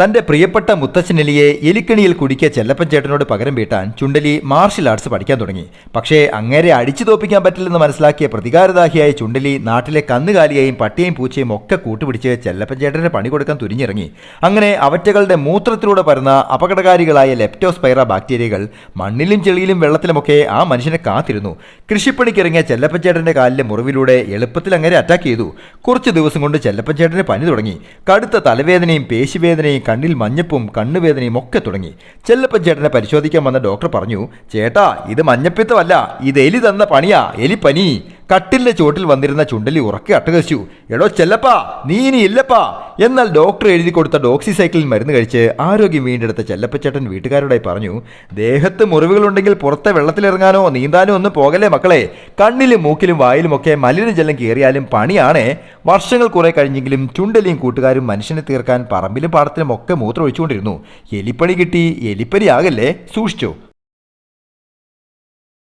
തന്റെ പ്രിയപ്പെട്ട മുത്തച്ഛനെലിയെ എലിക്കണിയിൽ കുടിക്കിയ ചെല്ലപ്പൻ ചേട്ടനോട് പകരം വീട്ടാൻ ചുണ്ടലി മാർഷൽ ആർട്സ് പഠിക്കാൻ തുടങ്ങി. പക്ഷേ അങ്ങേരെ അടിച്ചു തോപ്പിക്കാൻ പറ്റില്ലെന്ന് മനസ്സിലാക്കിയ പ്രതികാരദാഹിയായ ചുണ്ടലി നാട്ടിലെ കന്നുകാലിയെയും പട്ടിയെയും പൂച്ചയും ഒക്കെ കൂട്ടുപിടിച്ച് ചെല്ലപ്പൻ ചേട്ടന് പണി കൊടുക്കാൻ തുനിഞ്ഞിറങ്ങി. അങ്ങനെ അവറ്റകളുടെ മൂത്രത്തിലൂടെ പരന്ന അപകടകാരികളായ ലെപ്റ്റോസ്പൈറ ബാക്ടീരിയകൾ മണ്ണിലും ചെളിയിലും വെള്ളത്തിലുമൊക്കെ ആ മനുഷ്യനെ കാത്തിരുന്നു. കൃഷിപ്പണിക്കിറങ്ങിയ ചെല്ലപ്പൻ ചേട്ടന്റെ കാലിലെ മുറിവിലൂടെ എളുപ്പത്തിൽ അങ്ങനെ അറ്റാക്ക് ചെയ്തു. കുറച്ച് ദിവസം കൊണ്ട് ചെല്ലപ്പൻ ചേട്ടന് പനി തുടങ്ങി. കടുത്ത തലവേദനയും പേശിവേദനയും കണ്ണിൽ മഞ്ഞപ്പും കണ്ണുവേദനയും ഒക്കെ തുടങ്ങി. ചെല്ലപ്പൻ ചേട്ടനെ പരിശോധിക്കാൻ വന്ന ഡോക്ടർ പറഞ്ഞു ചേട്ടാ ഇത് മഞ്ഞപ്പിത്തമല്ല. ഇത് എലി തന്ന പണിയാ. എലിപ്പനി. കട്ടിലിന്റെ ചുവട്ടിൽ വന്നിരുന്ന ചുണ്ടലി ഉറക്കെ അട്ടഹസിച്ചു. എടോ ചെല്ലപ്പാ നീ ഇനി ഇല്ലപ്പാ എന്നാൽ ഡോക്ടർ എഴുതി കൊടുത്ത ഡോക്സി സൈക്കിളിൽ മരുന്ന് കഴിച്ച് ആരോഗ്യം വീണ്ടെടുത്ത ചെല്ലപ്പച്ചേട്ടൻ വീട്ടുകാരോടായി പറഞ്ഞു ദേഹത്ത് മുറിവുകളുണ്ടെങ്കിൽ പുറത്തെ വെള്ളത്തിലിറങ്ങാനോ നീന്താനോ ഒന്നും പോകലേ മക്കളെ. കണ്ണിലും മൂക്കിലും വായിലുമൊക്കെ മലിനജലം കയറിയാലും പണിയാണേ. വർഷങ്ങൾ കുറെ കഴിഞ്ഞെങ്കിലും ചുണ്ടലിയും കൂട്ടുകാരും മനുഷ്യനെ തീർക്കാൻ പറമ്പിലും പാടത്തിലും ഒക്കെ മൂത്രം ഒഴിച്ചുകൊണ്ടിരുന്നു എലിപ്പണി കിട്ടി എലിപ്പനി ആകല്ലേ? സൂക്ഷിച്ചോ.